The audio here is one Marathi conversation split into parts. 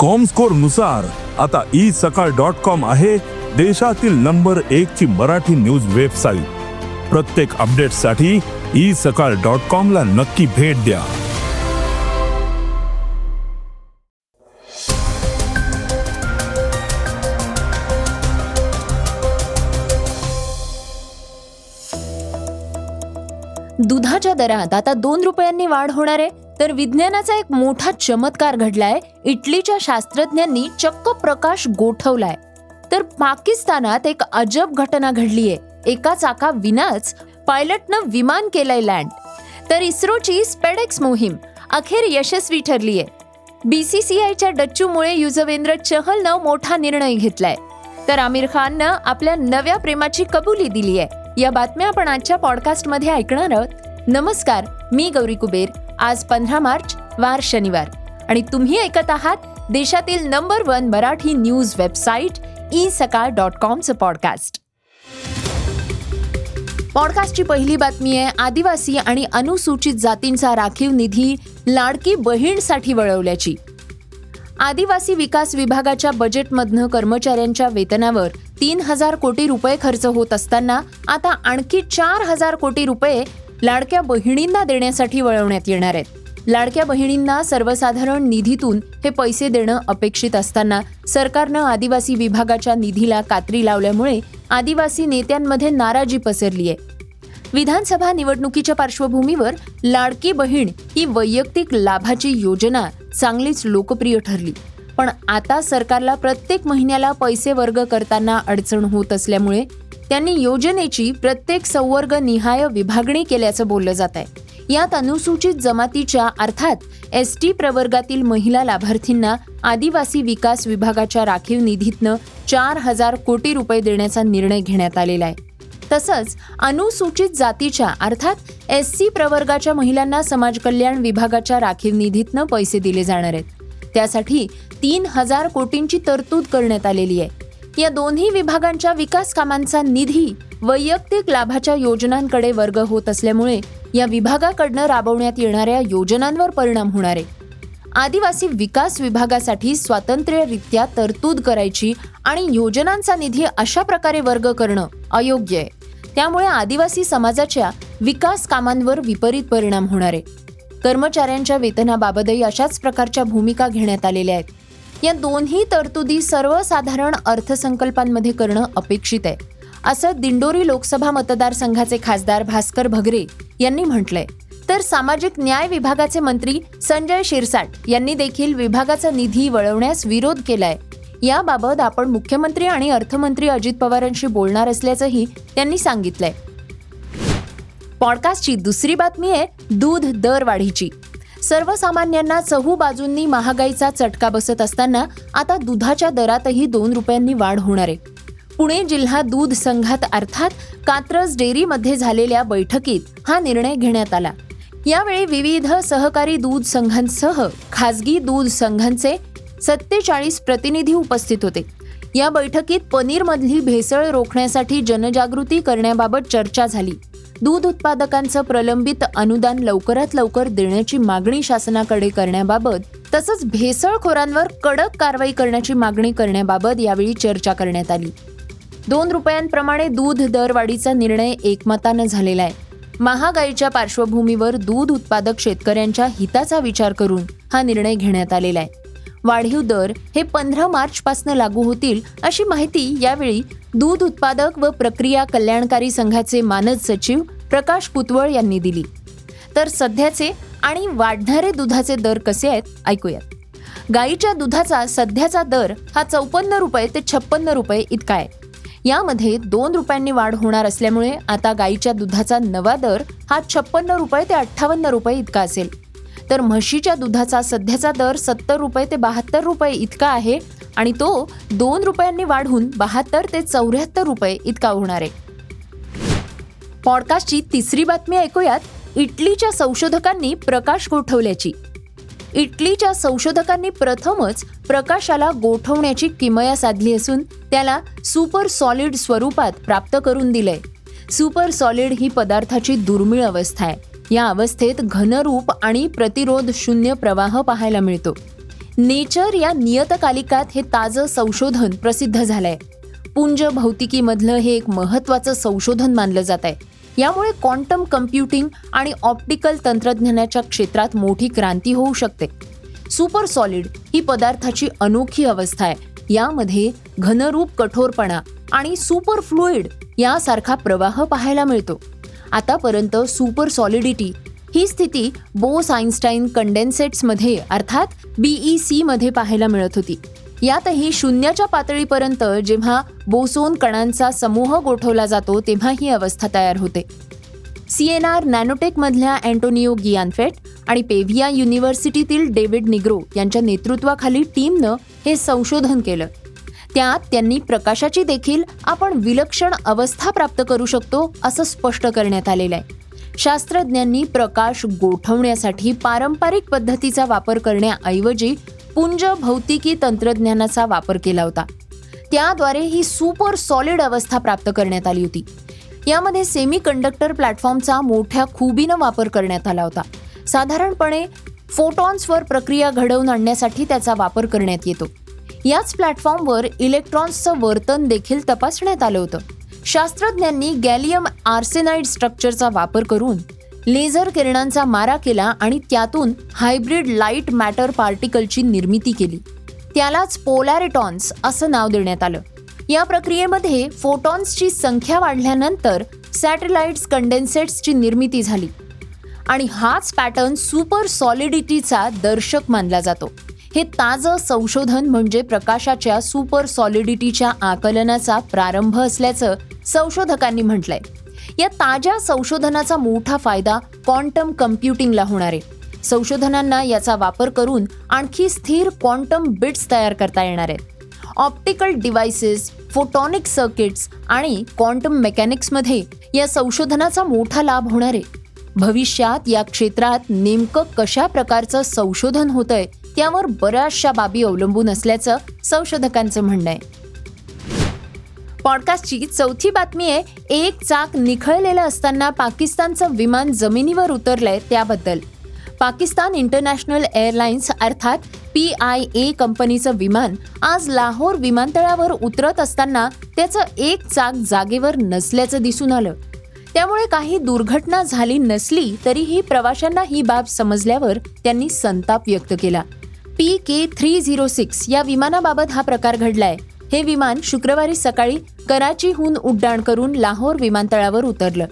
कॉमस्कोरनुसार आता ई सकाळ डॉट कॉम आहे देशातील नंबर एक ची मराठी न्यूज वेबसाईट प्रत्येक अपडेटसाठी ई सकाळ डॉट कॉम ला नक्की भेट द्या. दुधाच्या दरात आता दोन रुपयांनी वाढ होणार आहे. तर विज्ञानाचा एक मोठा चमत्कार घडलाय. इटलीच्या शास्त्रज्ञांनी चक्क प्रकाश गोठवलाय. तर पाकिस्तानात एक अजब घटना घडलीये. एका चाका विनाच पायलटनं विमान केलंय लँड. तर इस्रोची स्पेडेक्स मोहीम अखेर यशस्वी ठरलीय. बीसीसीआयच्या डच्चूमुळे युजवेंद्र चहलनं मोठा निर्णय घेतलाय. तर आमिर खाननं आपल्या नव्या प्रेमाची कबुली दिली आहे या बातम्या आपण आजच्या पॉडकास्टमध्ये ऐकणार आहोत. नमस्कार मी गौरी कुबेर. आज पंधरा मार्च वार शनिवार. आणि तुम्ही ऐकत आहात देशातील number one Marathi news website e Sakal dot कॉमचं podcast पॉडकास्टची पहिली बातमी आहे आदिवासी आणि अनुसूचित जातींचा राखीव निधी लाडकी बहीणसाठी वळवल्याची. आदिवासी विकास विभागाच्या बजेटमधनं कर्मचाऱ्यांच्या वेतनावर तीन हजार कोटी रुपये खर्च होत असताना आता आणखी चार हजार कोटी रुपये लाडक्या बहिणींना देण्यासाठी वळवण्यात येणार आहेत. लाडक्या बहिणींना सर्वसाधारण निधीतून हे पैसे देणं अपेक्षित असताना सरकारनं आदिवासी विभागाच्या निधीला कात्री लावल्यामुळे आदिवासी नेत्यांमध्ये नाराजी पसरली आहे विधानसभा निवडणुकीच्या पार्श्वभूमीवर लाडकी बहीण ही वैयक्तिक लाभाची योजना चांगलीच लोकप्रिय ठरली. पण आता सरकारला प्रत्येक महिन्याला पैसे वर्ग करताना अडचण होत असल्यामुळे त्यांनी योजनेची प्रत्येक संवर्ग निहाय विभागणी केल्याचं बोललं जात आहे. यात अनुसूचित जमातीच्या अर्थात एस टी प्रवर्गातील महिला लाभार्थींना आदिवासी विकास विभागाच्या राखीव निधीतनं चार हजार कोटी रुपये देण्याचा निर्णय घेण्यात आलेला आहे. तसंच अनुसूचित जातीच्या अर्थात एस सी प्रवर्गाच्या महिलांना समाज कल्याण विभागाच्या राखीव निधीतनं पैसे दिले जाणार आहेत. त्यासाठी तीन हजार कोटींची तरतूद करण्यात आलेली आहे. या दोन्ही विभागांच्या विकास कामांचा निधी वैयक्तिक लाभाच्या योजनांकडे वर्ग होत असल्यामुळे या विभागाकडनं राबवण्यात येणाऱ्या योजनांवर परिणाम होणार आहे. आदिवासी विकास विभागासाठी स्वातंत्र्यरित्या तरतूद करायची आणि योजनांचा निधी अशा प्रकारे वर्ग करणं अयोग्य आहे. त्यामुळे आदिवासी समाजाच्या विकास कामांवर विपरीत परिणाम होणार आहे. कर्मचाऱ्यांच्या वेतनाबाबतही अशाच प्रकारच्या भूमिका घेण्यात आलेल्या आहेत. या दोन्ही तरतुदी सर्वसाधारण अर्थसंकल्पांमध्ये करणं अपेक्षित आहे. असं दिंडोरी लोकसभा मतदारसंघाचे खासदार भास्कर भगरे यांनी म्हटलंय. तर सामाजिक न्याय विभागाचे मंत्री संजय शिरसाट यांनी देखील विभागाचा निधी वळवण्यास विरोध केलाय. याबाबत आपण मुख्यमंत्री आणि अर्थमंत्री अजित पवारांशी बोलणार असल्याचंही त्यांनी सांगितलंय. पॉडकास्टची दुसरी बातमी आहे दूध दरवाढीची. सर्वसामान्यांना चहू बाजूंनी महागाईचा चटका बसत असताना आता दुधाच्या दरातही दोन रुपयांनी वाढ होणार आहे. पुणे जिल्हा दूध संघात अर्थात कात्रज डेअरीमध्ये झालेल्या बैठकीत हा निर्णय घेण्यात आला. यावेळी विविध सहकारी दूध संघांसह खासगी दूध संघांचे सत्तेचाळीस प्रतिनिधी उपस्थित होते. या बैठकीत पनीरमधली भेसळ रोखण्यासाठी जनजागृती करण्याबाबत चर्चा झाली. दूध उत्पादकांचं प्रलंबित अनुदान लवकरात लवकर देण्याची मागणी शासनाकडे करण्याबाबत तसंच भेसळखोरांवर कडक कारवाई करण्याची मागणी करण्याबाबत यावेळी चर्चा करण्यात आली. दोन रुपयांप्रमाणे दूध दरवाढीचा निर्णय एकमतानं झालेला आहे. महागाईच्या पार्श्वभूमीवर दूध उत्पादक शेतकऱ्यांच्या हिताचा विचार करून हा निर्णय घेण्यात आलेला आहे. वाढीव दर हे पंधरा मार्च पासून लागू होतील अशी माहिती यावेळी दूध उत्पादक व प्रक्रिया कल्याणकारी संघाचे मानद सचिव प्रकाश कुतवळ यांनी दिली. तर सध्याचे आणि वाढणारे दुधाचे दर कसे आहेत ऐकूयात. गाईच्या दुधाचा सध्याचा दर हा चौपन्न रुपये ते छप्पन्न रुपये इतका आहे. यामध्ये दोन रुपयांनी वाढ होणार असल्यामुळे आता गाईच्या दुधाचा नवा दर हा छप्पन्न रुपये ते अठ्ठावन्न रुपये इतका असेल. तर म्हशीच्या दुधाचा सध्याचा दर सत्तर रुपये ते बहात्तर रुपये इतका आहे आणि तो दोन रुपयांनी वाढून बहात्तर ते चौऱ्याहत्तर रुपये इतका होणार आहे. पॉडकास्टची तिसरी बातमी ऐकूयात. इटलीच्या संशोधकांनी प्रकाश गोठवल्याची. इटलीच्या संशोधकांनी प्रथमच प्रकाशाला गोठवण्याची किमया साधली असून त्याला सुपर सॉलिड स्वरूपात प्राप्त करून दिलंय. सुपर सॉलिड ही पदार्थाची दुर्मिळ अवस्था आहे. या अवस्थेत घनरूप आणि प्रतिरोध शून्य प्रवाह पाहायला मिळतो. नेचर या नियतकालिकात हे ताजं संशोधन प्रसिद्ध झालंय. पुंज भौतिकीमधलं हे एक महत्वाचं संशोधन मानलं जात आहे यामुळे क्वांटम कम्प्युटिंग आणि ऑप्टिकल तंत्रज्ञानाच्या क्षेत्रात मोठी क्रांती होऊ शकते. सुपर सॉलिड ही पदार्थाची अनोखी अवस्था आहे. यामध्ये घनरूप कठोरपणा आणि सुपर फ्लुइड यासारखा प्रवाह पाहायला मिळतो. आतापर्यंत सुपर सॉलिडिटी ही स्थिती बोस आईन्स्टाईन कंडेन्सेट्समध्ये अर्थात बीई ई सीमध्ये पाहायला मिळत होती. यातही शून्याच्या पातळीपर्यंत जेव्हा बोसोन कणांचा समूह गोठवला जातो तेव्हा ही अवस्था तयार होते. सी एन आर नॅनोटेकमधल्या अँटोनिओ गियानफेट आणि पेव्हिया युनिव्हर्सिटीतील डेव्हिड निग्रो यांच्या नेतृत्वाखाली टीमनं हे संशोधन केलं. त्यात त्यांनी प्रकाशाची देखील आपण विलक्षण अवस्था प्राप्त करू शकतो असं स्पष्ट करण्यात आलेलं आहे. शास्त्रज्ञांनी प्रकाश गोठवण्यासाठी पारंपरिक पद्धतीचा वापर करण्याऐवजी पुंज भौतिकी तंत्रज्ञानाचा वापर केला होता. त्याद्वारे ही सुपर सॉलिड अवस्था प्राप्त करण्यात आली होती. यामध्ये सेमी कंडक्टर प्लॅटफॉर्मचा मोठ्या खुबीनं वापर करण्यात आला होता. साधारणपणे फोटॉन्सवर प्रक्रिया घडवून आणण्यासाठी त्याचा वापर करण्यात येतो. याच प्लॅटफॉर्मवर इलेक्ट्रॉन्सचं वर्तन देखील तपासण्यात आलं होतं. शास्त्रज्ञांनी गॅलियम आर्सेनाइड स्ट्रक्चरचा वापर करून लेझर किरणांचा मारा केला आणि त्यातून हायब्रिड लाइट मॅटर पार्टिकलची निर्मिती केली. त्यालाच पोलॅरिटॉन्स असं नाव देण्यात आलं. या प्रक्रियेमध्ये फोटॉन्सची संख्या वाढल्यानंतर सॅटेलाइट्स कंडेन्सेट्सची निर्मिती झाली. आणि हाच पॅटर्न सुपर सॉलिडिटीचा दर्शक मानला जातो. हे ताजं संशोधन म्हणजे प्रकाशाच्या सुपर सॉलिडिटीच्या आकलनाचा प्रारंभ असल्याचं संशोधकांनी म्हटलंय. या ताज्या संशोधनाचा मोठा फायदा क्वांटम कम्प्युटिंगला होणार आहे. संशोधनांना याचा वापर करून आणखी स्थिर क्वांटम बिट्स तयार करता येणार आहेत ऑप्टिकल डिव्हायसेस फोटॉनिक सर्किट्स आणि क्वांटम मेकॅनिक्समध्ये या संशोधनाचा मोठा लाभ होणार आहे. भविष्यात या क्षेत्रात नेमकं कशा प्रकारचं संशोधन होतंय त्यावर बऱ्याचशा बाबी अवलंबून असल्याचं संशोधकांचं म्हणणं आहे. पॉडकास्टची चौथी बातमी आहे एक चाक निखळलेलं असताना पाकिस्तानचं विमान जमिनीवर उतरलंय त्याबद्दल. पाकिस्तान इंटरनॅशनल एअरलाइन्स अर्थात पी आय ए कंपनीचं विमान आज लाहोर विमानतळावर उतरत असताना त्याचं एक चाक जागेवर नसल्याचं दिसून आलं. त्यामुळे काही दुर्घटना झाली नसली तरीही प्रवाशांना ही बाब समजल्यावर त्यांनी संताप व्यक्त केला. P K three zero six या विमानाबाबत हा प्रकार घडलाय. हे विमान शुक्रवारी सकाळी कराचीहून उड्डाण करून लाहोर विमानतळावर उतरलं.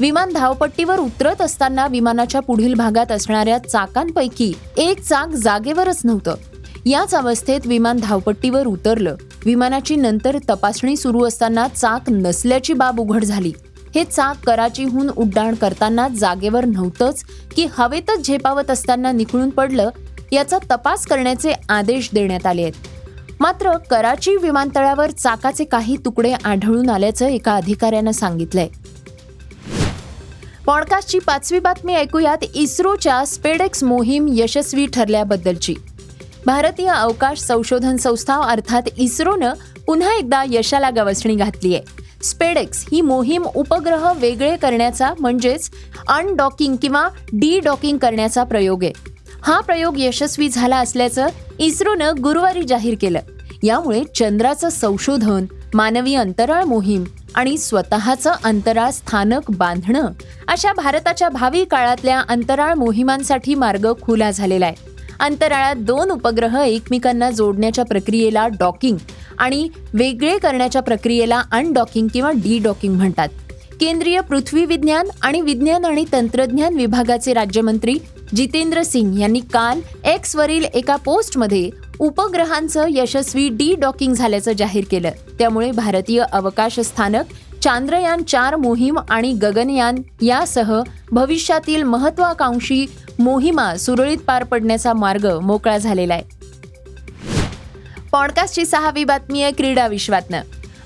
विमान धावपट्टीवर उतरत असताना विमानाच्या पुढील भागात असणाऱ्या चाकांपैकी एक चाक जागेवरच नव्हतं. याच अवस्थेत विमान धावपट्टीवर उतरलं. विमानाची नंतर तपासणी सुरू असताना चाक नसल्याची बाब उघड झाली. हे चाक कराचीहून उड्डाण करताना जागेवर नव्हतंच की हवेतच झेपावत असताना निखळून पडलं याचा तपास करण्याचे आदेश देण्यात आले आहेत. मात्र कराची विमानतळावर चाकाचे काही तुकडे आढळून आल्याचं एका अधिकाऱ्यानं सांगितलंय. पॉडकास्टची पाचवी बातमी ऐकूयात इस्रोच्या स्पेडेक्स मोहीम यशस्वी ठरल्याबद्दलची. भारतीय अवकाश संशोधन संस्था अर्थात इस्रोनं पुन्हा एकदा यशाला गवसणी घातली आहे स्पेडेक्स ही मोहीम उपग्रह वेगळे करण्याचा म्हणजेच अनडॉकिंग किंवा डी डॉकिंग करण्याचा प्रयोग आहे. हा प्रयोग यशस्वी झाला असल्याचं इस्रोनं गुरुवारी जाहीर केलं. यामुळे चंद्राचं संशोधन मानवी अंतराळ मोहीम आणि स्वतःचं अंतराळ स्थानक बांधणं अशा भारताच्या भावी काळातल्या अंतराळ मोहिमांसाठी मार्ग खुला झालेला आहे. अंतराळात दोन उपग्रह एकमेकांना जोडण्याच्या प्रक्रियेला डॉकिंग आणि वेगळे करण्याच्या प्रक्रियेला अनडॉकिंग किंवा डी डॉकिंग म्हणतात. केंद्रीय पृथ्वी विज्ञान आणि विज्ञान आणि तंत्रज्ञान विभागाचे राज्यमंत्री जितेंद्र सिंग यांनी काल एक्सवरील एका पोस्टमध्ये उपग्रहांचं यशस्वी डी डॉकिंग झाल्याचं जाहीर केलं. त्यामुळे भारतीय अवकाश स्थानक चांद्रयान चार मोहीम आणि गगनयान यासह भविष्यातील महत्वाकांक्षी मोहिमा सुरळीत पार पडण्याचा मार्ग मोकळा झालेला आहे. पॉडकास्टची सहावी बातमी आहे क्रीडा विश्वातनं.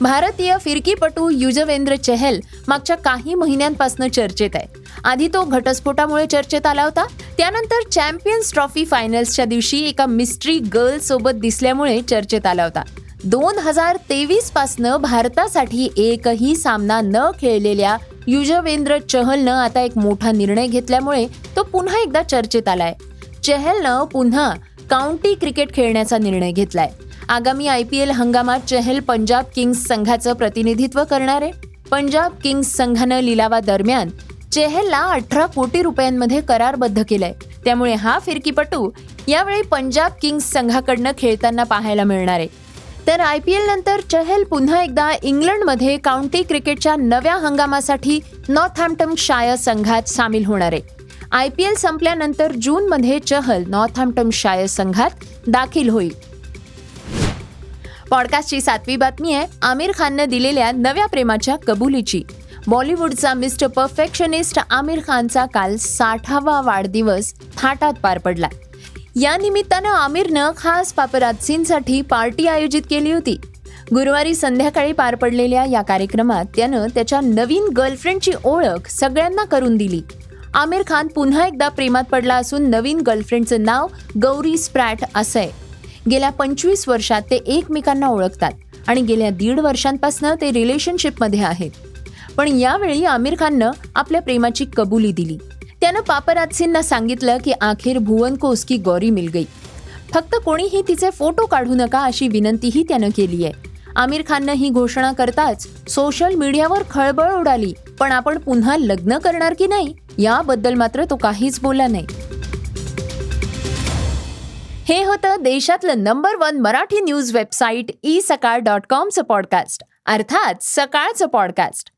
भारतीय फिरकीपटू युजवेंद्र चहल मागच्या काही महिन्यांपासून चर्चेत आहे आधी तो घटस्फोटामुळे चर्चेत आला होता. त्यानंतर चॅम्पियन्स ट्रॉफी फायनल्सच्या दिवशी एका मिस्ट्री गर्ल सोबत दिसल्यामुळे चर्चेत आला होता. दोन हजार तेवीस पासनं भारतासाठी एकही सामना न खेळलेल्या युजवेंद्र चहलनं आता एक मोठा निर्णय घेतल्यामुळे तो पुन्हा एकदा चर्चेत आलाय. चहलनं पुन्हा काउंटी क्रिकेट खेळण्याचा निर्णय घेतलाय. आगामी आय पी एल हंगामात चहल पंजाब किंग्स संघाचं प्रतिनिधित्व करणार आहे. पंजाब किंग्स संघानं लिलावादरम्यान चेहलला अठरा कोटी रुपयांमध्ये करारबद्ध केलाय. त्यामुळे हा फिरकीपटू यावेळी पंजाब किंग्स संघाकडनं खेळताना पाहायला मिळणार आहे. तर आय पी एल नंतर चहल पुन्हा एकदा इंग्लंडमध्ये काउंटी क्रिकेटच्या नव्या हंगामासाठी नॉर्थहॅम्प्टन शायर संघात सामील होणार आहे. आय पी एल संपल्यानंतर जूनमध्ये चहल नॉर्थहॅम्प्टन शायर संघात दाखल होईल. पॉडकास्टची सातवी बातमी आहे आमिर खाननं दिलेल्या नव्या प्रेमाच्या कबुलीची. बॉलिवूडचा मिस्टर परफेक्शनिस्ट आमिर खानचा काल साठावा वाढदिवस थाटात पार पडला. या निमित्तानं आमिरनं खास पापरात्सींसाठी पार्टी आयोजित केली होती. गुरुवारी संध्याकाळी पार पडलेल्या या कार्यक्रमात त्यानं त्याच्या नवीन गर्लफ्रेंडची ओळख सगळ्यांना करून दिली. आमिर खान पुन्हा एकदा प्रेमात पडला असून नवीन गर्लफ्रेंडचं नाव गौरी स्प्रॅट असं आहे. गेल्या पंचवीस वर्षात ते एकमेकांना ओळखतात आणि गेल्या दीड वर्षांपासून ते रिलेशनशिपमध्ये आहेत. पण यावेळी आमिर खाननं आपल्या प्रेमाची कबुली दिली. त्यानं पापरात्सींना सांगितलं की आखिर भुवन को उसकी गौरी मिल गई. फक्त कोणीही तिचे फोटो काढू नका अशी विनंतीही त्यानं केली आहे. आमिर खाननं ही घोषणा करताच सोशल मीडियावर खळबळ उडाली पण आपण पुन्हा लग्न करणार की नाही याबद्दल मात्र तो काहीच बोलला नाही. हे होतं देशातलं number one Marathi news website e Sakal dot कॉमचं podcast अर्थात सकाळचं पॉडकास्ट.